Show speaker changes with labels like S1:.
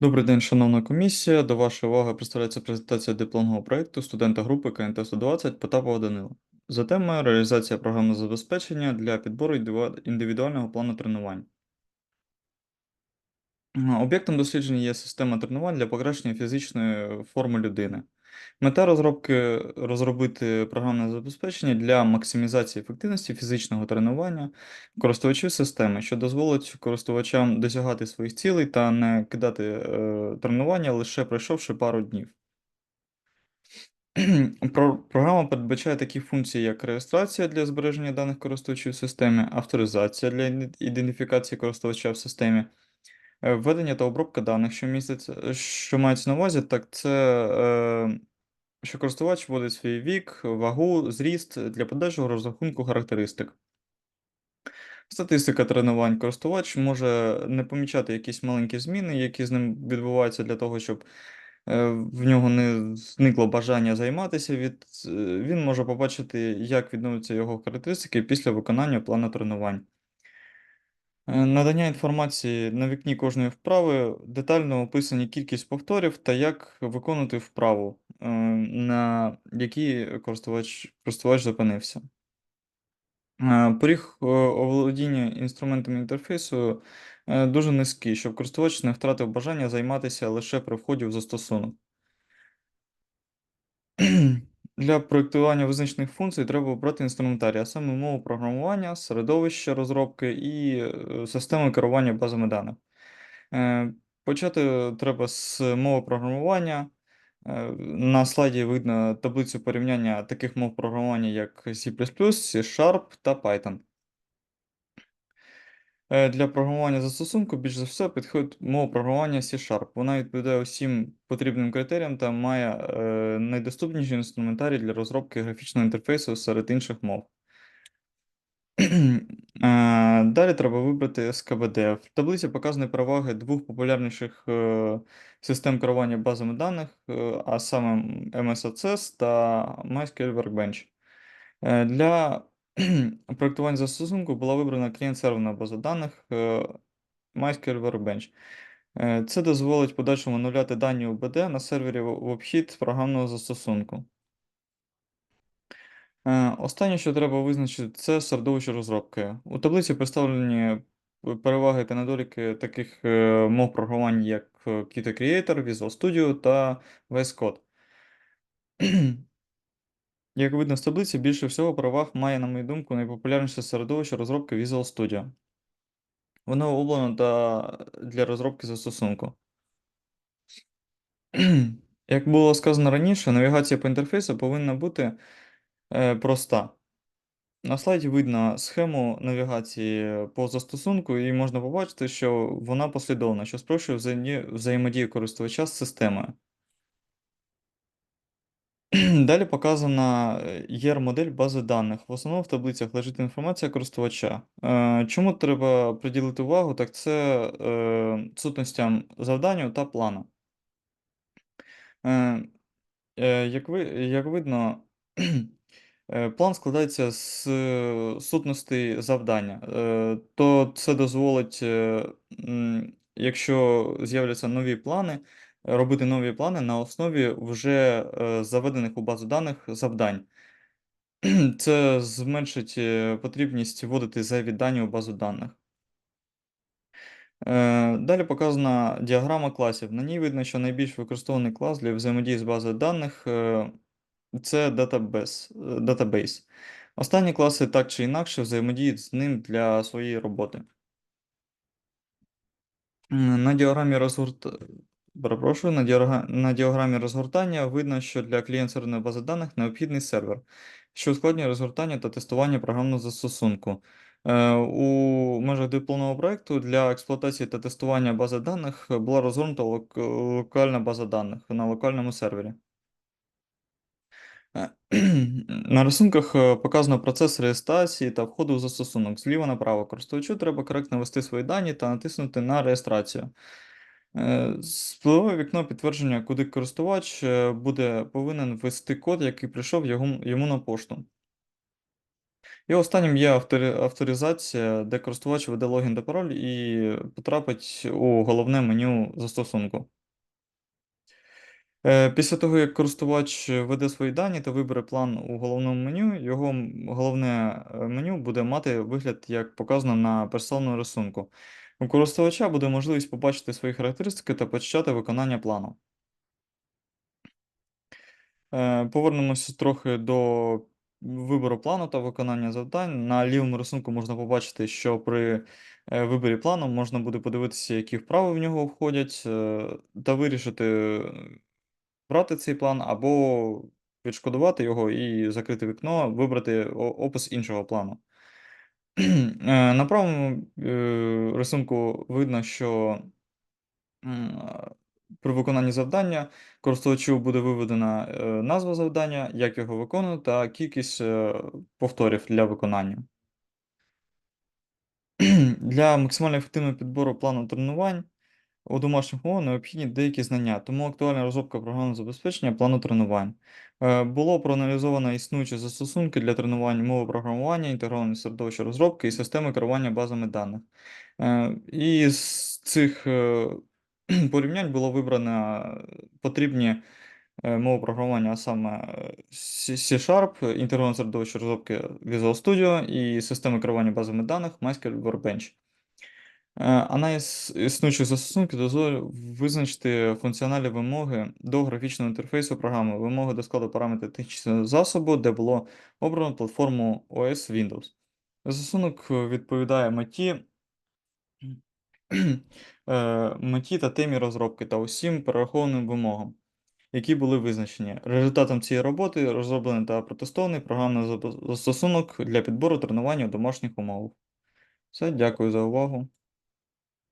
S1: Добрий день, шановна комісія. До вашої уваги представляється презентація дипломного проєкту студента групи КНТ 120 Потапова Данила. За темою реалізація програмного забезпечення для підбору індивідуального плану тренувань. Об'єктом дослідження є система тренувань для покращення фізичної форми людини. Мета розробки розробити програмне забезпечення для максимізації ефективності фізичного тренування користувачів системи, що дозволить користувачам досягати своїх цілей та не кидати е, тренування лише пройшовши пару днів. Програма передбачає такі функції, як реєстрація для збереження даних користувачів в системі, авторизація для ідентифікації користувача в системі, введення та обробка даних, що міститься, що мається на увазі, так це е, що користувач вводить свій вік, вагу, зріст для подальшого розрахунку характеристик. Статистика тренувань. Користувач може не помічати якісь маленькі зміни, які з ним відбуваються для того, щоб е, в нього не зникло бажання займатися. Від, е, він може побачити, як відновляться його характеристики після виконання плану тренувань. Е, Надання інформації на вікні кожної вправи, детально описані кількість повторів та як виконати вправу, е, на якій користувач, користувач зупинився. Е, Поріг оволодіння інструментами інтерфейсу дуже низький, щоб користувач не втратив бажання займатися лише при вході в застосунок. Для проєктування визначених функцій треба обрати інструментарій, а саме мову програмування, середовище розробки і е, системи керування базами даних. Е, Почати треба з мови програмування. Е, На слайді видно таблицю порівняння таких мов програмування, як C++, C-Sharp та Python. Е, Для програмування застосунку більш за все підходить мова програмування C-Sharp. Вона відповідає усім потрібним критеріям та має е, найдоступніший інструментарій для розробки графічного інтерфейсу серед інших мов. Е, Далі треба вибрати СКБД. В таблиці показані переваги двох популярніших е, систем керування базами даних, а саме MS Access та MySQL Workbench. Для проєктування застосунку була вибрана клієнт-серверна база даних е, MySQL Workbench. Е, Це дозволить подальшому оновляти дані УБД на сервері в обхід програмного застосунку. Е, Останнє, що треба визначити, це середовище розробки. У таблиці представлені переваги та недоліки таких е, мов програмування, як е, Qt Creator, Visual Studio та VS Code. Як видно з таблиці, більше всього переваг має, на мою думку, найпопулярніше середовище розробки Visual Studio. Воно обрано та- для розробки застосунку. Як було сказано раніше, навігація по інтерфейсу повинна бути е, проста. На слайді видно схему навігації по застосунку, і можна побачити, що вона послідовна, що спрощує взаємодію користувача з системою. Далі показана ER-модель бази даних. В основному в таблицях лежить інформація користувача. Е, Чому треба приділити увагу? Так це е, сутностям завданню та плану. Е, е, Як ви, як видно, е, план складається з е, сутностей завдання. Е, То це дозволить, е, якщо з'являться нові плани, робити нові плани на основі вже е, заведених у базу даних завдань. Це зменшить е, потрібність вводити зайві дані у базу даних. Е, Далі показана діаграма класів. На ній видно, що найбільш використовуваний клас для взаємодії з базою даних це database. Останні класи так чи інакше взаємодіють з ним для своєї роботи. На діаграмі розгорт... Перепрошую, на, діаграмі розгортання видно, що для клієнт-серверної бази даних необхідний сервер, що ускладнює розгортання та тестування програмного застосунку. Е, У межах дипломного проєкту для експлуатації та тестування бази даних була розгорнута лок- локальна база даних на локальному сервері. Е, На рисунках е, показано процес реєстрації та входу в застосунок. Зліва направо користувачу треба коректно ввести свої дані та натиснути на реєстрацію. Е, Спливе вікно підтвердження, куди користувач е, буде повинен ввести код, який прийшов йому, йому на пошту. І останнім є авторизація, де користувач веде логін та пароль і потрапить у головне меню застосунку. Е, Після того, як користувач введе свої дані та вибере план у головному меню, його головне е, меню буде мати вигляд, як показано на персональному рисунку. У користувача буде можливість побачити свої характеристики та почати виконання плану. Е, Повернемося трохи до вибору плану та виконання завдань. На лівому рисунку можна побачити, що при виборі плану можна буде подивитися, які вправи в нього входять, та вирішити, брати цей план або відшкодувати його і закрити вікно, вибрати опис іншого плану. Е, На правому е, рисунку видно, що при виконанні завдання користувачу буде виведена е, назва завдання, як його виконувати, та кількість е, повторів для виконання. Для максимально ефективного підбору плану тренувань у домашніх умовах необхідні деякі знання, тому актуальна розробка програмного забезпечення плану тренувань. Е, Було проаналізовано існуючі застосунки для тренувань мови програмування, інтегроване середовище розробки і системи керування базами даних. Е, І з цих е, порівнянь було вибрано потрібні мови програмування, а саме C-Sharp, інтегроване середовище розробки Visual Studio і системи керування базами даних MySQL Workbench. Е, Аналіз існуючих застосунків дозволить визначити функціональні вимоги до графічного інтерфейсу програми, вимоги до складу параметрів технічного засобу, де було обрано платформу OS Windows. Застосунок е, відповідає меті, е, меті та темі розробки та усім перерахованим вимогам, які були визначені. Результатом цієї роботи розроблений та протестований програмний застосунок для підбору тренування у домашніх умовах. Все, дякую за увагу.